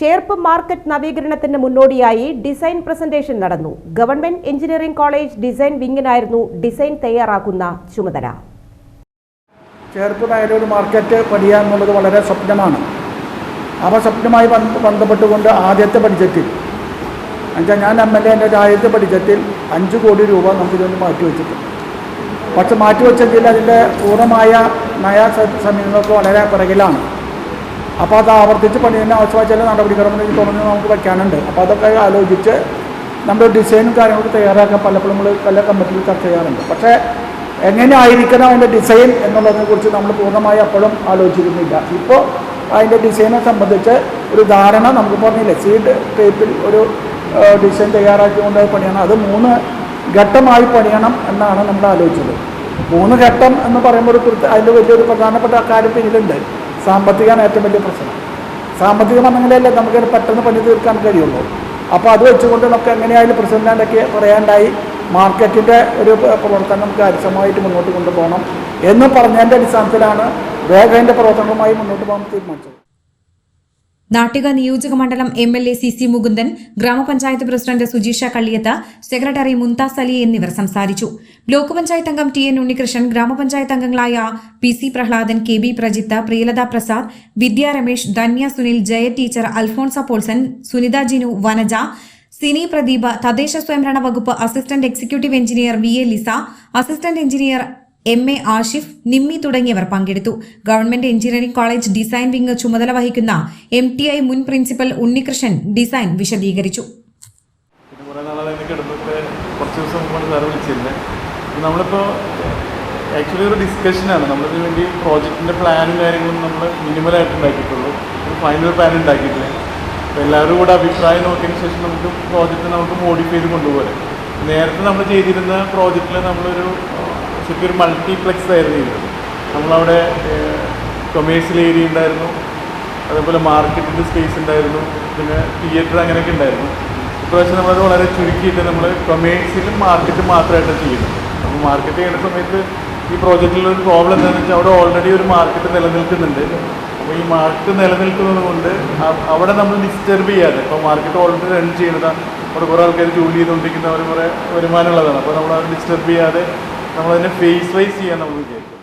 Cherpu market നവീകരണത്തിന് മുന്നോടിയായി design presentation നടന്നു. ഗവൺമെന്റ് എഞ്ചിനീയറിംഗ് കോളേജ് ഡിസൈൻ വിങ്ങിനായിരുന്നു ഡിസൈൻ തയ്യാറാക്കുന്ന ചുമതല. ചേർപ്പ് നയലൂർ മാർക്കറ്റ് പണിയുക എന്നുള്ളത് വളരെ സ്വപ്നമാണ്. അപ്പോൾ സ്വപ്നമായി ബന്ധ- ബന്ധപ്പെട്ടുകൊണ്ട് ആദ്യത്തെ ബഡ്ജറ്റിൽ എന്നുവെച്ചാൽ ഞാൻ എം എൽ എന്റെ ആദ്യത്തെ ബഡ്ജറ്റിൽ അഞ്ച് കോടി രൂപ നമുക്കിതൊന്ന് മാറ്റിവെച്ചിട്ടുണ്ട് പക്ഷെ മാറ്റിവെച്ചെങ്കിൽ അതിന്റെ പൂർണമായ നയ സ- സമയങ്ങൾക്ക് വളരെ പിറകിലാണ്. അപ്പോൾ അത് ആവർത്തിച്ച് പണിയുന്ന ആവശ്യമായ ചില നടപടിക്രമങ്ങൾ എനിക്ക് തോന്നുന്നു നമുക്ക് വയ്ക്കാനുണ്ട് അപ്പോൾ അതൊക്കെ ആലോചിച്ച് നമ്മുടെ ഡിസൈനും കാര്യങ്ങളൊക്കെ തയ്യാറാക്കാൻ പലപ്പോഴും നമ്മൾ പല കമ്മിറ്റിയിൽ ചർച്ച ചെയ്യാറുണ്ട്. പക്ഷേ എങ്ങനെയായിരിക്കണം അതിന്റെ ഡിസൈൻ എന്നുള്ളതിനെക്കുറിച്ച് നമ്മൾ പൂർണമായി അപ്പോഴും ആലോചിക്കുന്നില്ല. ഇപ്പോൾ അതിന്റെ ഡിസൈനെ സംബന്ധിച്ച് ഒരു ധാരണ നമുക്ക് പറഞ്ഞില്ലേ സീഡ് ടൈപ്പിൽ ഒരു ഡിസൈൻ തയ്യാറാക്കിക്കൊണ്ട് പണിയണം. അത് മൂന്ന് ഘട്ടമായി പണിയണം എന്നാണ് നമ്മൾ ആലോചിച്ചത്. മൂന്ന് ഘട്ടം എന്ന് പറയുമ്പോൾ ഒരു അതിൽ വലിയൊരു പ്രധാനപ്പെട്ട കാര്യം പിന്നിലുണ്ട്. സാമ്പത്തികമാണ് ഏറ്റവും വലിയ പ്രശ്നം. സാമ്പത്തികം വന്നെങ്കിലല്ലേ നമുക്ക് പെട്ടെന്ന് പണി തീർക്കാൻ കഴിയുള്ളൂ. അപ്പോൾ അത് വെച്ചുകൊണ്ട് നമുക്ക് എങ്ങനെയായാലും പ്രസിഡന്റിനൊക്കെ പറയാണ്ടായി മാർക്കറ്റിന്റെ ഒരു പ്രവർത്തനം നമുക്ക് കാര്യക്ഷമമായിട്ട് മുന്നോട്ട് കൊണ്ടുപോകണം എന്ന് പറഞ്ഞതിന്റെ അടിസ്ഥാനത്തിലാണ് വേഗം അതിന്റെ പ്രവർത്തനങ്ങളുമായി മുന്നോട്ട് പോകാൻ തീരുമാനിച്ചത്. നാട്ടിക നിയോജക മണ്ഡലം M L A C C Mukundan ഗ്രാമപഞ്ചായത്ത് പ്രസിഡന്റ് സുജീഷ കള്ളിയത്ത് സെക്രട്ടറി മുംതാസ് അലി എന്നിവർ സംസാരിച്ചു. ബ്ലോക്ക് പഞ്ചായത്ത് അംഗം ടി എൻ ഉണ്ണികൃഷ്ണൻ ഗ്രാമപഞ്ചായത്ത് അംഗങ്ങളായ P C Prahladan K B Prajith Priyalatha Prasad Vidya Ramesh Dhanya Sunil Jaya teacher Alphonsa Polson Sunitha Jinu Vanaja Sini Pradeep തദ്ദേശ സ്വയംഭരണ വകുപ്പ് assistant executive engineer V A Lisa assistant engineer M A Ashif Nimmi തുടങ്ങിയവർ പങ്കെടുത്തു. Government engineering college design wing ചുമതല വഹിക്കുന്ന M T I മുൻ principal Unnikrishnan design വിശദീകരിച്ചു. നമ്മളിപ്പോൾ ആക്ച്വലി ഒരു ഡിസ്കഷനാണ് നമ്മളിതിന് വേണ്ടി പ്രോജക്റ്റിന്റെ പ്ലാനും കാര്യങ്ങളും നമ്മൾ മിനിമലായിട്ട് ഉണ്ടാക്കിയിട്ടുള്ളൂ. ഒരു ഫൈനൽ പ്ലാൻ ഉണ്ടാക്കിയിട്ടില്ല. അപ്പോൾ എല്ലാവരും കൂടെ അഭിപ്രായം നോക്കിയതിന് ശേഷം നമുക്ക് പ്രോജക്റ്റ് നമുക്ക് മോഡിഫൈ ചെയ്ത് കൊണ്ടുപോകാം നേരത്തെ നമ്മൾ ചെയ്തിരുന്ന പ്രോജക്റ്റിൽ നമ്മളൊരു ശരിക്കും ഒരു മൾട്ടിപ്ലെക്സ് ആയിരുന്നു ഇത്. നമ്മളവിടെ കൊമേഴ്സ്യൽ ഏരിയ ഉണ്ടായിരുന്നു. അതേപോലെ മാർക്കറ്റിന്റെ സ്പേസ് ഉണ്ടായിരുന്നു. പിന്നെ തിയേറ്റർ അങ്ങനെയൊക്കെ ഉണ്ടായിരുന്നു. ഇപ്രാവശ്യം നമ്മളത് വളരെ ചുരുക്കിയിട്ട് നമ്മൾ കൊമേഴ്സ്യലും മാർക്കറ്റും മാത്രമായിട്ട് ചെയ്യുന്നത്. അപ്പോൾ മാർക്കറ്റ് ചെയ്യുന്ന സമയത്ത് ഈ പ്രോജക്റ്റിലൊരു പ്രോബ്ലം എന്താണെന്ന് വെച്ചാൽ അവിടെ ഓൾറെഡി ഒരു മാർക്കറ്റ് നിലനിൽക്കുന്നുണ്ട്. അപ്പോൾ ഈ മാർക്കറ്റ് നിലനിൽക്കുന്നത് കൊണ്ട് അവിടെ നമ്മൾ ഡിസ്റ്റർബ് ചെയ്യാതെ ഇപ്പോൾ മാർക്കറ്റ് ഓൾറെഡി റൺ ചെയ്യുന്നതാണ് അവിടെ കുറേ ആൾക്കാർ ജോലി ചെയ്തുകൊണ്ടിരിക്കുന്നവർ കുറേ വരുമാനമുള്ളതാണ്. അപ്പോൾ നമ്മൾ അത് ഡിസ്റ്റർബ് ചെയ്യാതെ നമ്മളതിനെ ഫേസ് വൈസ് ചെയ്യാൻ നമ്മൾ വിചാരിക്കും.